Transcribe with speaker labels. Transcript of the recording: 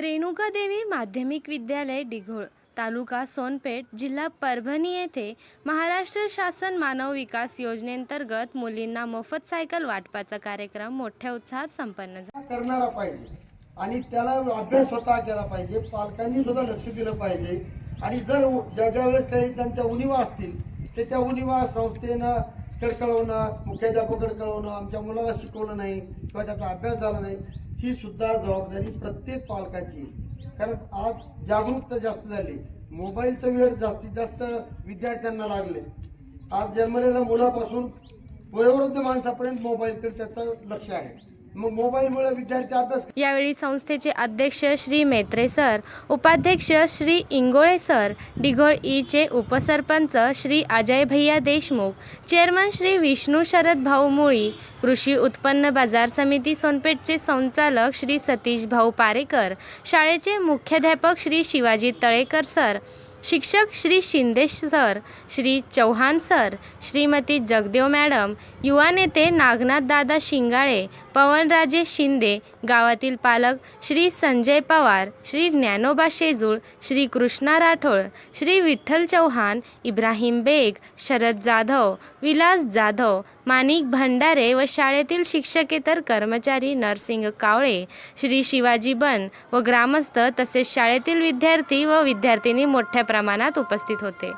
Speaker 1: रेणुकादेवी माध्यमिक विद्यालय डिघोळ तालुका सोनपेठ जिल्हा परभणी येथे महाराष्ट्र शासन मानव विकास योजनेअंतर्गत मुलींना मोफत सायकल वाटपाचा कार्यक्रम मोठ्या उत्साहात संपन्न झाला.
Speaker 2: करणारा पाहिजे. आणि त्याला अभ्यास स्वतः केला पाहिजे. पालकांनी सुद्धा लक्ष दिलं पाहिजे. आणि जर ज्या ज्या वेळेस काही त्यांच्या उणिवा असतील ते त्या उणिवा संस्थेनं कळकळवणं मुख्याध्यापकड कळवणं आमच्या मुलाला शिकवलं नाही किंवा त्याचा अभ्यास झाला नाही ही सुद्धा जबाबदारी प्रत्येक पालकाची आहे. कारण आज जागरूकता जास्त झाली. मोबाईलचं वेळ जास्तीत जास्त विद्यार्थ्यांना लागले. आज जन्मलेल्या मुलापासून वयोवृद्ध माणसापर्यंत मोबाईलकडे त्याचं लक्ष आहे. मग मोबाईलमुळे विद्यार्थी अभ्यास
Speaker 1: यावेळी संस्थेचे अध्यक्ष श्री मेत्रे सर उपाध्यक्ष श्री इंगोळे सर डिघोळ ईचे उपसरपंच श्री अजय भैया देशमुख चेअरमन श्री विष्णू शरद भाऊ मुळी कृषी उत्पन्न बाजार समिती सोनपेठचे संचालक श्री सतीश भाऊ पारेकर शाळेचे मुख्याध्यापक श्री शिवाजी तळेकर सर शिक्षक Shri Shinde sir Shri Chauhan sir Shrimati Jagdev madam युवा नेते नागनाथ दादा शिंगाळे पवनराजे शिंदे गावातील पालक श्री संजय पवार श्री ज्ञानोबा शेजूळ श्री कृष्णा राठोळ श्री विठ्ठल चौहान इब्राहिम बेग शरद जाधव विलास जाधव माणिक भंडारे व शाळेतील शिक्षकेतर कर्मचारी नरसिंग कावळे श्री शिवाजी बन व ग्रामस्थ तसेच शाळेतील विद्यार्थी व विद्यार्थिनी मोठ्या प्रमाणात उपस्थित होते.